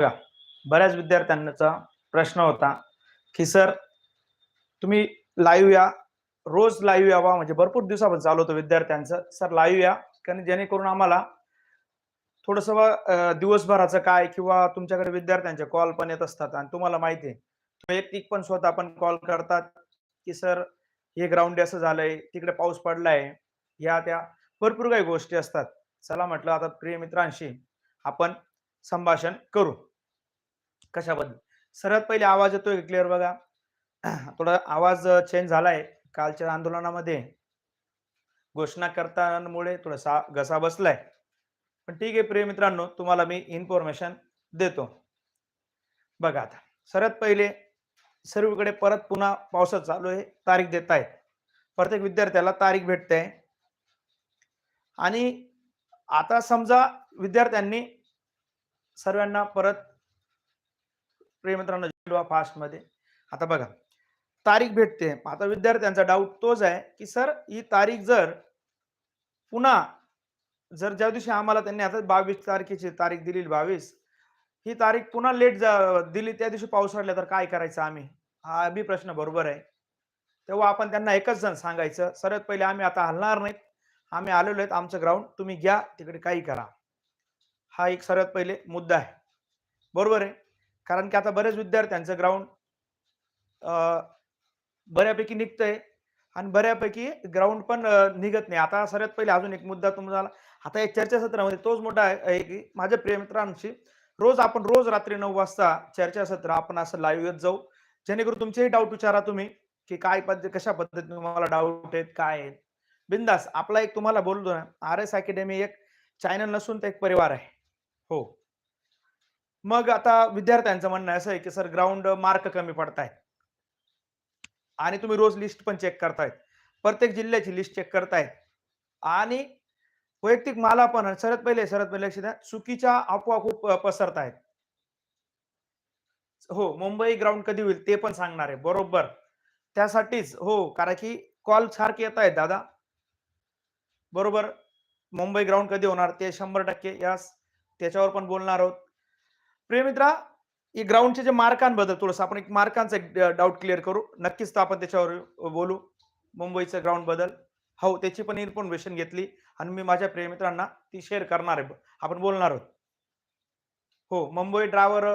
बघा बऱ्याच विद्यार्थ्यांचा प्रश्न होता की सर तुम्ही लाईव्ह या रोज लाईव्ह यावा म्हणजे भरपूर दिवसापासून चालू होतं विद्यार्थ्यांचं. सर लाईव्ह या कारण जेणेकरून आम्हाला थोडस दिवसभराचं काय किंवा तुमच्याकडे विद्यार्थ्यांचे कॉल पण येत असतात आणि तुम्हाला माहिती आहे. वैयक्तिक पण स्वतः पण कॉल करतात की सर हे ग्राउंड असं झालंय तिकडे पाऊस पडलाय. या त्या भरपूर काही गोष्टी असतात. चला म्हटलं आता प्रिय मित्रांशी आपण संभाषण करू. कशाबद्दल? सर्वात पहिले आवाज येतोय क्लिअर बघा? थोडा आवाज चेंज झालाय कालच्या आंदोलनामध्ये. घोषणा करतामुळे थोडासा घसा बसलाय. पण ठीक आहे प्रिय मित्रांनो तुम्हाला मी इन्फॉर्मेशन देतो. बघा आता सर्वात पहिले सर्वीकडे परत पुन्हा पावसात चालू आहे तारीख देत आहेत. प्रत्येक विद्यार्थ्याला तारीख भेटते. आणि आता समजा विद्यार्थ्यांनी सर्वांना परत मित्रांनो फास्टमध्ये आता बघा तारीख भेटते. आता विद्यार्थ्यांचा डाऊट तोच आहे की सर ही तारीख जर पुन्हा जर ज्या दिवशी आम्हाला त्यांनी आता बावीस तारखेची तारीख दिली बावीस ही तारीख पुन्हा लेट दिली त्या दिवशी पाऊस पडला तर काय करायचं आम्ही? हा बी प्रश्न बरोबर आहे. तेव्हा आपण त्यांना एकच जण सांगायचं सर्वात पहिले आम्ही आता हलणार नाहीत. आम्ही आलेलो आहेत आमचं ग्राउंड तुम्ही घ्या तिकडे काही करा. हा एक सर्वात पहिले मुद्दा आहे. बरोबर आहे? कारण की आता बरेच विद्यार्थ्यांचं ग्राउंड बऱ्यापैकी निघतंय आणि बऱ्यापैकी ग्राउंड पण निघत नाही. आता सर्वात पहिले अजून एक मुद्दा तुम्हाला आता एक चर्चासत्रामध्ये तोच मोठा आहे की माझ्या प्रिय मित्रांशी रोज आपण रोज रात्री नऊ वाजता चर्चासत्र आपण असं लाईव्ह येत जाऊ. जेणेकरून तुमचेही डाऊट विचारा तुम्ही की काय पद्धती कशा पद्धतीने तुम्हाला डाऊट आहेत काय आहेत. बिंदास आपला एक तुम्हाला बोलतो ना आर एस अकॅडमी एक चॅनल नसून ते एक परिवार आहे. हो. मग आता विद्यार्थ्यांचं म्हणणं असं आहे की सर ग्राउंड मार्क कमी पडताय आणि तुम्ही रोज लिस्ट पण चेक करतायत. प्रत्येक जिल्ह्याची लिस्ट चेक करतायत. आणि वैयक्तिक माला पण सरत पहिले सरत पहिले लक्ष द्या चुकीच्या अफवा खूप पसरत आहेत हो मुंबई ग्राउंड कधी होईल ते पण सांगणार आहे बरोबर. त्यासाठीच हो कारण की कॉल सारखे येत आहेत दादा. बरोबर. मुंबई ग्राउंड कधी होणार ते शंभर टक्के यास त्याच्यावर पण बोलणार आहोत. प्रियमित्रा ग्राउंडचे जे मार्कांबद्दल थोडस आपण एक मार्कांचा एक डाऊट क्लिअर करू. नक्कीच तर आपण त्याच्यावर बोलू. मुंबईचं ग्राउंड बदल. हो त्याची पण इन्फॉर्मेशन घेतली. आणि मी माझ्या प्रियमित्रांना ती शेअर करणार आहे. आपण बोलणार आहोत. हो मुंबई ड्रायव्हर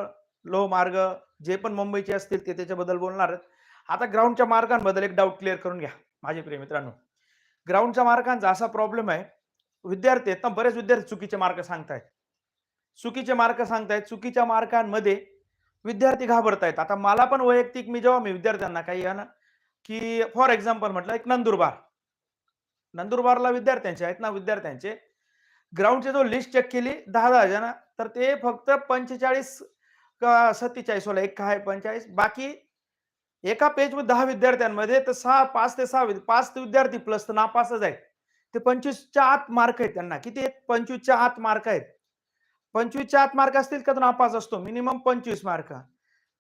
लोह मार्ग जे पण मुंबईचे असतील ते त्याच्याबद्दल बोलणार आहेत. आता ग्राउंडच्या मार्गांबद्दल एक डाऊट क्लिअर करून घ्या माझे प्रिय मित्रांनो. ग्राउंडच्या मार्कांचा असा प्रॉब्लेम आहे विद्यार्थी आहेत ना बरेच विद्यार्थी चुकीचे मार्क सांगतायत. चुकीचे मार्क सांगतायत चुकीच्या मार्कांमध्ये विद्यार्थी घाबरतायत. आता मला पण वैयक्तिक मी जेव्हा मी विद्यार्थ्यांना काही ना की फॉर एक्झाम्पल म्हटलं एक नंदुरबार. नंदुरबारला विद्यार्थ्यांचे आहेत ना विद्यार्थ्यांचे. ग्राउंडचे जो लिस्ट चेक केली दहा दहा जण तर ते फक्त पंचेचाळीस सत्तेचाळीस वाला एक आहे पंचेचाळीस. बाकी एका पेजमध्ये दहा विद्यार्थ्यांमध्ये तर सहा पाच ते सहा पाच विद्यार्थी प्लस तर नापासच आहेत. ते पंचवीसच्या आत मार्क आहेत त्यांना. किती आहेत? पंचवीसच्या आत मार्क आहेत. पंचवीसच्या आत मार्क असतील का? तर नापास असतो. मिनिमम पंचवीस मार्क.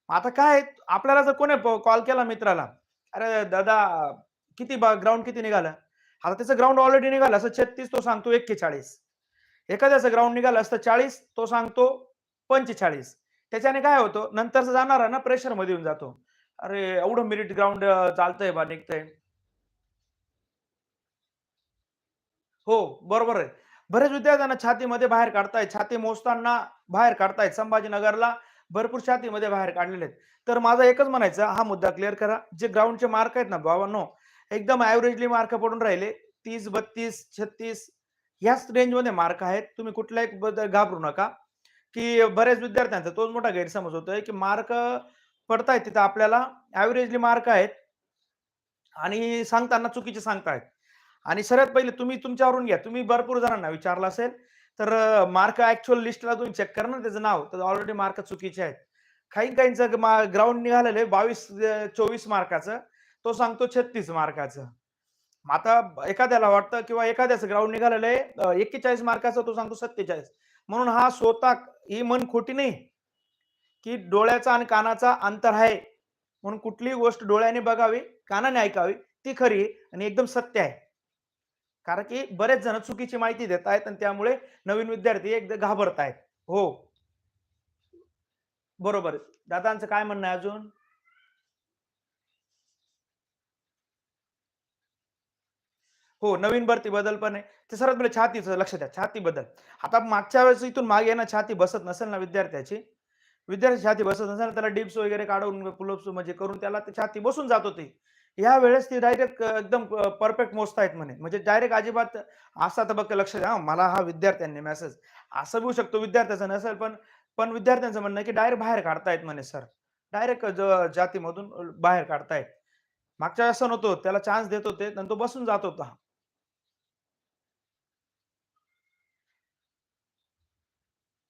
आता काय आपल्याला जर कोणी कॉल केला मित्राला अरे दादा किती ग्राउंड किती निघालं? आता त्याचं ग्राउंड ऑलरेडी निघालं असं छत्तीस तो सांगतो एक्केचाळीस. एखाद्याचं ग्राउंड निघालं असतं चाळीस तो सांगतो पंचेचाळीस. त्याच्याने काय होतं? नंतर जाणार ना प्रेशरमध्ये येऊन जातो. अरे एवढं मिरिट ग्राउंड चालतंय बा निघतंय. हो बरोबर आहे. बरेच विद्यार्थ्यांना छातीमध्ये बाहेर काढतायत. छाती मोजताना बाहेर काढतायत. संभाजीनगरला भरपूर छातीमध्ये बाहेर काढलेले आहेत तर माझा एकच म्हणायचा हा मुद्दा क्लिअर करा. जे ग्राउंडचे मार्क आहेत ना बाबांनो एकदम ऍव्हरेजली मार्क पडून राहिले. तीस बत्तीस छत्तीस ह्याच रेंजमध्ये मार्क आहेत. तुम्ही कुठल्याही बद्दल घाबरू नका. की बऱ्याच विद्यार्थ्यांचा तोच मोठा गैरसमज होतोय की मार्क पडतायत तिथं आपल्याला. ऍव्हरेजली मार्क आहेत. आणि सांगताना चुकीचे सांगतायत. आणि सगळ्यात पहिले तुम्ही तुमच्यावरून घ्या. तुम्ही भरपूर जणांना विचारलं असेल तर मार्क ऍक्च्युअल लिस्टला तुम्ही चेक करा ना त्याचं नाव. तर ऑलरेडी मार्क चुकीचे आहेत. काही काहींचं ग्राउंड निघालेलं आहे बावीस चोवीस मार्काचं. तो सांगतो छत्तीस मार्काचं. आता एखाद्याला वाटतं किंवा एखाद्याचं ग्राउंड निघालेलं आहे एक्केचाळीस मार्काचं तो सांगतो सत्तेचाळीस. म्हणून हा स्वतः ही मन खोटी नाही. की डोळ्याचा आणि कानाचा अंतर आहे. म्हणून कुठलीही गोष्ट डोळ्याने बघावी कानाने ऐकावी ती खरी आणि एकदम सत्य आहे. कारण की बरेच जण चुकीची माहिती देत आहेत आणि त्यामुळे नवीन विद्यार्थी एकदा घाबरत आहेत. हो. बरोबर. दादांचं काय म्हणणं आहे अजून? हो नवीन भरती बदल पण आहे. ते सर्वात पहिले छातीचं लक्ष द्या छाती बदल. आता मागच्या वेळेस इथून मागे ना छाती बसत नसेल ना विद्यार्थ्याची? विद्यार्थी छाती बसत नसेल त्याला डिप्स वगैरे काढून पुलप्स म्हणजे करून त्याला छाती बसून जात होती. या वेळेस ती डायरेक्ट एकदम परफेक्ट मोजतायत म्हणे. म्हणजे डायरेक्ट अजिबात असा तबक लक्ष द्या. मला हा विद्यार्थ्यांनी मेसेज असं बघू शकतो विद्यार्थ्याचं नसेल पण पण विद्यार्थ्यांचं म्हणणं की डायरेक्ट बाहेर काढतायत म्हणे सर डायरेक्ट जातीमधून बाहेर काढतायत. मागच्या असं नव्हतं त्याला चान्स देत होते आणि तो बसून जात होता.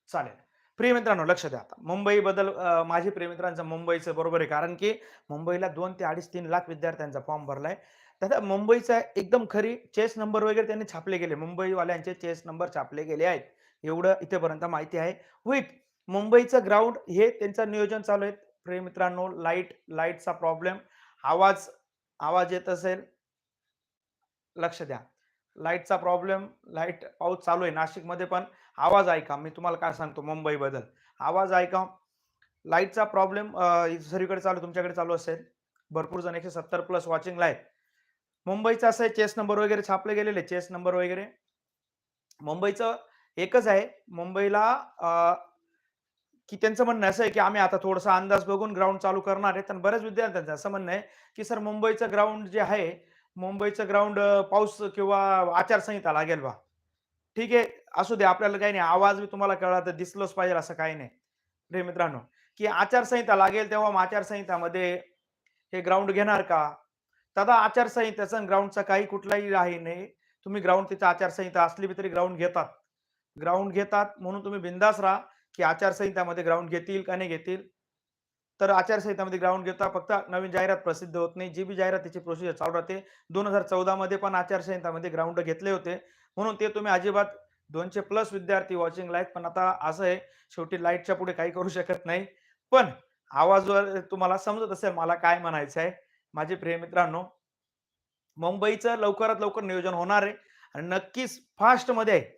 चालेल. प्रिय मित्रांनो लक्ष द्या आता. मुंबईबद्दल माझी प्रिय मित्रांचं मुंबईचं बरोबर आहे. कारण की मुंबईला दोन ते अडीच तीन लाख विद्यार्थ्यांचा फॉर्म भरलाय. त्याचा मुंबईचा एकदम खरी चेस नंबर वगैरे त्यांनी छापले गेले. मुंबईवाल्यांचे चेस नंबर छापले गेले आहेत. एवढं इथेपर्यंत माहिती आहे. विथ मुंबईचं ग्राउंड हे त्यांचं नियोजन चालू आहे. प्रियमित्रांनो लाइट लाईटचा प्रॉब्लेम आवाज आवाज येत असेल. लक्ष द्या. लाईटचा प्रॉब्लेम लाइट पाऊस चालू आहे नाशिकमध्ये पण. आवाज ऐका मी तुम्हाला काय सांगतो मुंबईबद्दल. आवाज ऐका. लाईटचा प्रॉब्लेम सगळीकडे चालू तुमच्याकडे चालू असेल. भरपूर जण एकशे सत्तर प्लस वॉचिंगला आहेत. मुंबईचं असं आहे चेस नंबर वगैरे छापले गेलेले चेस नंबर वगैरे. मुंबईचं एकच आहे. मुंबईला की त्यांचं म्हणणं असं आहे की आम्ही आता थोडासा अंदाज बघून ग्राउंड चालू करणार आहे. तर बऱ्याच विद्यार्थ्यांचं असं म्हणणं आहे की सर मुंबईचं ग्राउंड जे आहे मुंबईचं ग्राउंड पाऊस किंवा आचारसंहिता लागेल बा. ठीक आहे? असू दे आपल्याला काही नाही. आवाज मी तुम्हाला कळला तर दिसलोच पाहिजे असं काही नाही. रे मित्रांनो की आचारसंहिता लागेल तेव्हा आचारसंहितामध्ये हे ग्राउंड घेणार का? दादा आचारसंहितेचा ग्राउंडचा काही कुठलाही आहे नाही. तुम्ही ग्राउंड तिचा आचारसंहिता असली तरी ग्राउंड घेतात. ग्राउंड घेतात म्हणून तुम्ही बिंदास राहा की आचारसंहितामध्ये ग्राउंड घेतील का नाही घेतील. तर आचारसंहितामध्ये ग्राउंड घेता फक्त नवीन जाहिरात प्रसिद्ध होत नाही. जी बी जाहिरातीची प्रोसिजर चालू राहते. दोन हजार चौदा मध्ये पण आचारसंहितामध्ये ग्राउंड घेतले होते. म्हणून ते तुम्ही अजिबात दोनशे प्लस विद्यार्थी वॉचिंग लाइट पण आता असं आहे शेवटी लाईटच्या पुढे काही करू शकत नाही. पण आवाजवर तुम्हाला समजत असेल मला काय म्हणायचं आहे. माझे प्रिय मित्रांनो मुंबईचं लवकरात लवकर नियोजन होणार आहे. आणि नक्कीच फास्टमध्ये आहे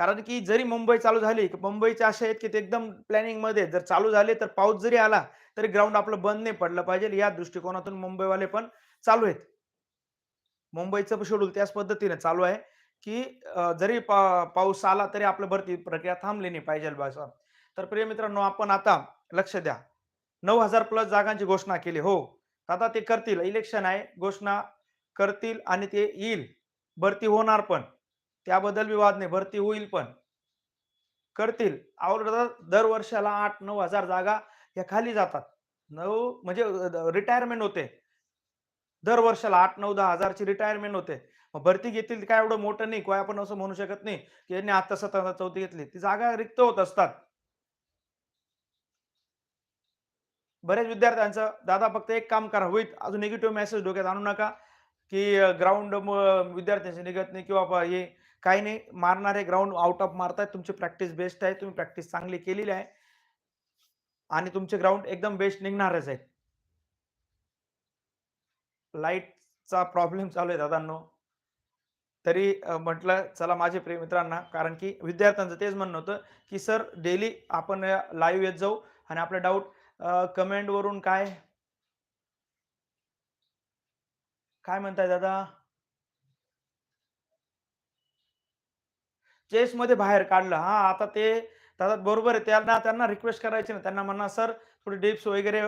कारण की जरी मुंबई चालू झाली मुंबईचे असे आहेत की ते एकदम प्लॅनिंगमध्ये जर चालू झाले तर पाऊस जरी आला तरी ग्राउंड आपलं बंद नाही पडलं पाहिजे. या दृष्टिकोनातून मुंबईवाले पण चालू आहेत. मुंबईचं शेड्यूल त्याच पद्धतीने चालू आहे की जरी पाऊस आला तरी आपलं भरती प्रक्रिया थांबली नाही पाहिजे बा तर प्रिय मित्रांनो आपण आता लक्ष द्या. नऊ हजार प्लस जागांची घोषणा केली. हो आता ते करतील. इलेक्शन आहे घोषणा करतील आणि ते येईल. भरती होणार पण. त्याबद्दल विवाद नाही भरती होईल पण. करतील. आवड दर वर्षाला आठ नऊ हजार जागा या खाली जातात. नऊ म्हणजे रिटायरमेंट होते. दर वर्षाला आठ नऊ दहा हजारची रिटायरमेंट होते. भरती घेतील काय एवढं मोठं नाही. काय आपण असं म्हणू शकत नाही की यांनी आता सतरा चौथी घेतली. ती जागा रिक्त होत असतात. बरेच विद्यार्थ्यांचं दादा फक्त एक काम करा. होईल. अजून निगेटिव्ह मेसेज डोक्यात आणू नका की ग्राउंड विद्यार्थ्यांशी निघत नाही किंवा हे काही नाही मारणारे ग्राउंड आउट ऑफ मारतायत तुमची प्रॅक्टिस बेस्ट आहे तुम्ही प्रॅक्टिस चांगली केलेली आहे. आणि तुमचे ग्राउंड एकदम बेस्ट निघणारच आहेत. लाईटचा प्रॉब्लेम चालू आहे दादांनो. तरी म्हटलं चला माझे प्रिय मित्रांना कारण की विद्यार्थ्यांचं तेच म्हणणं होतं की सर डेली आपण लाईव्ह येत जाऊ आणि आपले डाऊट कमेंटवरून काय? काय म्हणताय दादा? चेस मध्ये बाहेर काढलं. हा आता ते दादा बरोबर आहे. त्यांना त्यांना रिक्वेस्ट करायची ना. त्यांना म्हणा सर थोडी डिप्स वगैरे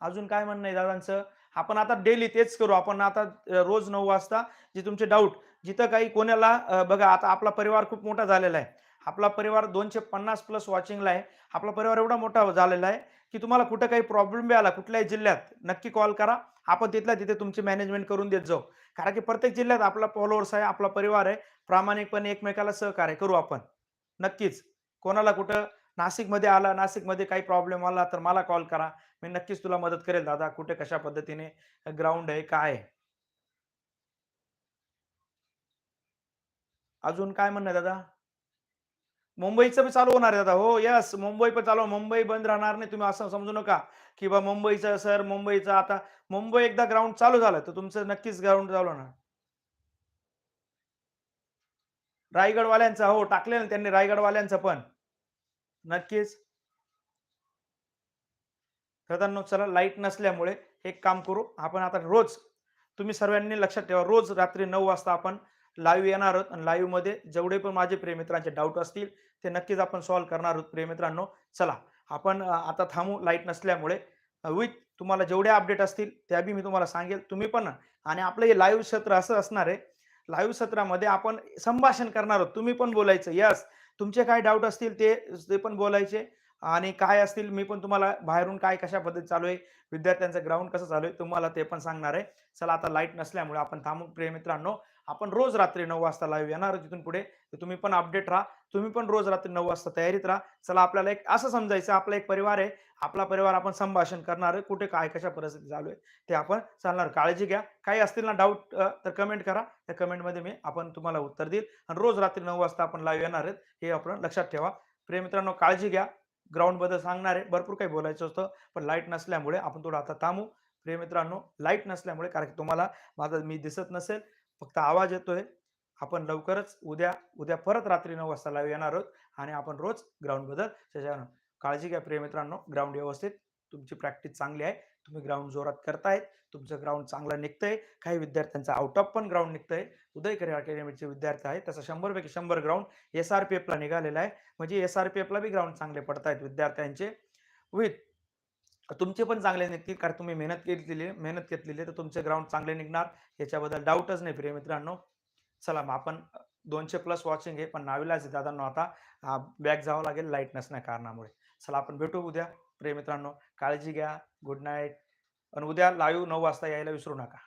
अजून काय म्हणणं आहे दादांचं? आपण आता डेली तेच करू. आपण आता रोज नऊ वाजता जे तुमचे डाऊट जिथं काही कोणाला बघा आता आपला परिवार खूप मोठा झालेला आहे. आपला परिवार दोनशे पन्नास प्लस वॉचिंगला आहे. आपला परिवार एवढा मोठा झालेला आहे. की तुम्हाला कुठं काही प्रॉब्लेम बी आला कुठल्याही जिल्ह्यात नक्की कॉल करा. आपण तिथल्या तिथे तुमची मॅनेजमेंट करून देत जाऊ. कारण की प्रत्येक जिल्ह्यात आपला फॉलोअर्स आहे आपला परिवार आहे. प्रामाणिकपणे एकमेकाला सहकार्य करू आपण. नक्कीच. कोणाला कुठं नाशिकमध्ये आला नाशिकमध्ये काही प्रॉब्लेम आला तर मला कॉल करा. मी नक्कीच तुला मदत करेल दादा. कुठे कशा पद्धतीने ग्राउंड आहे काय अजून काय म्हणणं दादा? मुंबईचं पण चालू होणार आहे दादा हो यस मुंबई पण चालू. मुंबई बंद राहणार नाही. तुम्ही असं समजू नका की बा मुंबईचं सर मुंबईचं आता मुंबई एकदा ग्राउंड चालू झालं तर तुमचं नक्कीच ग्राउंड चालू होणार. रायगडवाल्यांचा हो टाकले ना त्यांनी रायगडवाल्यांचं पण. नक्कीच. मित्रांनो चला लाइट नसल्यामुळे एक काम करू आपण आता रोज तुम्ही सर्वांनी लक्षात ठेवा रोज रात्री नऊ वाजता आपण लाईव्ह येणार आहोत आणि लाईव्हमध्ये जेवढे पण माझे प्रेमित्रांचे डाऊट असतील ते नक्कीच आपण सॉल्व्ह करणार आहोत प्रेमित्रांनो चला आपण आता थांबू. लाइट नसल्यामुळे विथ तुम्हाला जेवढे अपडेट असतील त्या बी मी तुम्हाला सांगेल. तुम्ही पण आणि आपलं हे लाईव्ह सत्र असं असणार आहे. लाईव्ह सत्रामध्ये आपण संभाषण करणार आहोत. तुम्ही पण बोलायचं. यस तुमचे काय डाऊट असतील ते ते पण बोलायचे. आणि काय असतील मी पण तुम्हाला बाहेरून काय कशा पद्धती चालू आहे विद्यार्थ्यांचं ग्राउंड कसं चालू आहे तुम्हाला ते पण सांगणार आहे. चला आता लाइट नसल्यामुळे आपण थांबून प्रिय मित्रांनो आपण रोज रात्री नऊ वाजता लाईव्ह येणार तिथून पुढे. तर तुम्ही पण अपडेट राहा. तुम्ही पण रोज रात्री नऊ वाजता तयारीत राहा. चला आपल्याला एक असं समजायचं आपला एक परिवार आहे. आपला परिवार आपण संभाषण करणार आहे. कुठे काय कशा परिस्थिती चालू आहे ते आपण चालणार. काळजी घ्या. काही असतील ना डाऊट तर कमेंट करा. त्या कमेंटमध्ये मी आपण तुम्हाला उत्तर देईल. आणि रोज रात्री नऊ वाजता आपण लाईव्ह येणार आहेत. हे आपण लक्षात ठेवा. प्रिय मित्रांनो काळजी घ्या. ग्राउंडबद्दल सांगणार आहे. भरपूर काही बोलायचं होतं पण लाइट नसल्यामुळे आपण थोडं आता थांबू. प्रिय मित्रांनो लाइट नसल्यामुळे कारण की तुम्हाला माझा मी दिसत नसेल फक्त आवाज येतोय. आपण लवकरच उद्या उद्या परत रात्री नऊ वाजता लाईव्ह येणार आहोत आणि आपण रोज ग्राउंडबद्दल त्याच्यावर काळजी घ्या प्रिय मित्रांनो ग्राउंड व्यवस्थित. तुमची प्रॅक्टिस चांगली आहे. तुम्ही ग्राउंड जोरात करतायत. तुमचं ग्राउंड चांगलं निघतंय. काही विद्यार्थ्यांचा आउट ऑफ पण ग्राउंड निघतंय. उदय करिअर अकॅडमीचे विद्यार्थी आहेत. तसं शंभर पैकी शंभर ग्राउंड एस आर पी एफला निघालेला आहे. म्हणजे एस आर पी एफला बी ग्राउंड चांगले पडतायत विद्यार्थ्यांचे. विथ तुमचे पण चांगले निघतील कारण तुम्ही मेहनत केलेली आहे मेहनत घेतलेली आहे तर तुमचे ग्राउंड चांगले निघणार. याच्याबद्दल डाऊटच नाही प्रिय मित्रांनो. चला मग आपण दोनशे प्लस वॉचिंग आहे पण नाविलाच दादांनो आता. बॅग जावं लागेल लाइट नसण्या कारणामुळे. चला आपण भेटू उद्या. प्रिय मित्रांनो काळजी घ्या. गुड नाईट आणि उद्या लाईव्ह नऊ वाजता यायला विसरू नका.